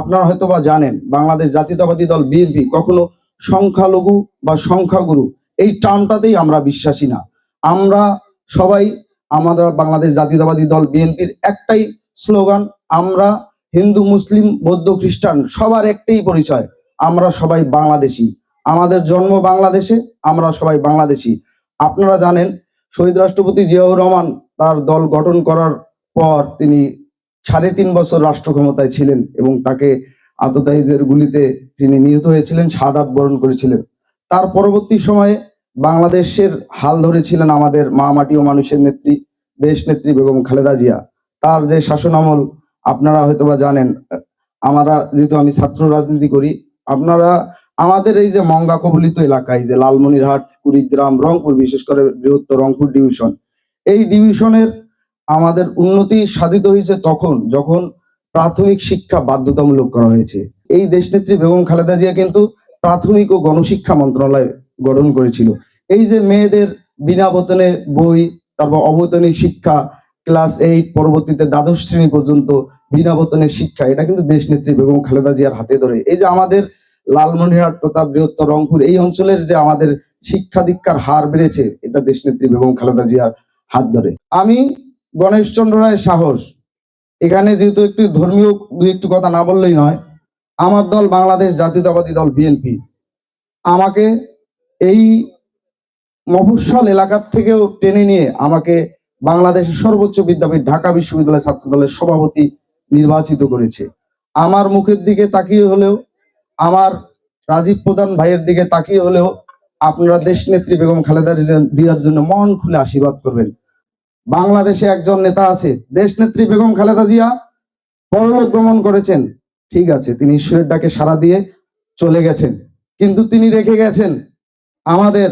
আপনারা হয়তো বা জানেন, বাংলাদেশ জাতীয়তাবাদী দল বিএনপি কখনো সংখ্যালঘু বা সংখ্যাগুরু, এই টার্মটাতেই আমরা বিশ্বাসী না। আমরা সবাই আমাদের বাংলাদেশ জাতীয়তাবাদী দল বিএনপির একটাই স্লোগান, আমরা হিন্দু, মুসলিম, বৌদ্ধ, খ্রিস্টান সবার একটাই পরিচয়, আমরা সবাই বাংলাদেশি। আমাদের জন্ম বাংলাদেশে, আমরা সবাই বাংলাদেশি। আপনারা জানেন, শহীদ রাষ্ট্রপতি জিয়াউর রহমান তার দল গঠন করার পর তিনি সাড়ে তিন বছর রাষ্ট্র ক্ষমতায় ছিলেন এবং তাকে আততায়ীদের গুলিতে তিনি নিহত হয়েছিলেন সাদাত বরণ করেছিলেন। তার পরবর্তী সময়ে বাংলাদেশের হাল ধরেছিলেন আমাদের মা মাটি ও মানুষের নেত্রী দেশ নেত্রী বেগম খালেদা জিয়া। তার যে শাসন আমল, আপনারা হয়তোবা জানেন, আমরা যেহেতু আমি ছাত্র রাজনীতি করি, আপনারা, আমাদের এই যে মঙ্গা কবলিত এলাকায় যে লালমনিরহাট, কুড়িগ্রাম, রংপুর, বিশেষ করে বৃহত্তর রংপুর ডিভিশন, এই ডিভিশনের আমাদের উন্নতি সাধিত হয়েছে তখন, যখন প্রাথমিক শিক্ষা বাধ্যতামূলক করা হয়েছে। এই দেশনেত্রী বেগম খালেদা জিয়া কিন্তু প্রাথমিক ও গণশিক্ষা মন্ত্রণালয় গঠন করেছিল। এই যে মেয়েদের বিনা বেতনে বই, তারপর অবৈতনিক শিক্ষা, ক্লাস এইট পরবর্তীতে দ্বাদশ শ্রেণি পর্যন্ত বিনা বেতনের শিক্ষা, এটা কিন্তু দেশনেত্রী বেগম খালেদা জিয়ার হাতে ধরে। এই যে আমাদের লালমনিরহাট তথা বৃহত্তর রংপুর, এই অঞ্চলের যে আমাদের শিক্ষা দীক্ষার হার বেড়েছে, এটা দেশনেত্রী বেগম খালেদা জিয়ার হাত ধরে। আমি গণেশচন্দ্র রায় সাহস। এখানে যেহেতু একটু ধর্মীয় দু একটু কথা না বললেই নয়, আমার দল বাংলাদেশ জাতীয়তাবাদী দল বিএনপি। আমাকে এই মফস্বল এলাকার থেকেও টেনে নিয়ে আমাকে বাংলাদেশের সর্বোচ্চ বিদ্যাপীঠ, ঢাকা বিশ্ববিদ্যালয় ছাত্র দলের সভাপতি নির্বাচিত করেছে। আমার মুখের দিকে তাকিয়ে হলেও, আমার রাজীব প্রধান ভাইয়ের দিকে তাকিয়ে হলেও আপনারা দেশ নেত্রী বেগম খালেদা জিয়ার জন্য মন খুলে আশীর্বাদ করবেন। বাংলাদেশে একজন নেতা আছে। দেশ নেত্রী বেগম খালেদা জিয়া পরলোক গমন করেছেন। ঠিক আছে, তিনি ঈশ্বরের ডাকে সাড়া দিয়ে চলে গেছেন। কিন্তু তিনি রেখে গেছেন আমাদের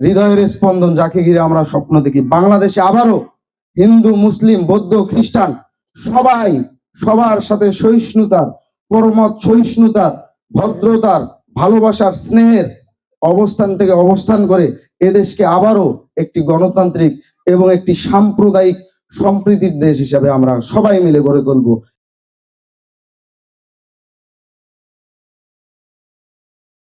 হৃদয়ের স্পন্দন যাকে ঘিরে আমরা স্বপ্ন দেখি। বাংলাদেশে আবারও হিন্দু, মুসলিম, বৌদ্ধ, খ্রিস্টান সবাই সবার সাথে সহিষ্ণুতার, পরমত সহিষ্ণুতার, ভদ্রতার, ভালোবাসার, স্নেহের অবস্থান থেকে অবস্থান করে এদেশকে আবারও একটি গণতান্ত্রিক এবং একটি সাম্প্রদায়িক সম্প্রীতির দেশ হিসাবে আমরা সবাই মিলে গড়ে তুলবো।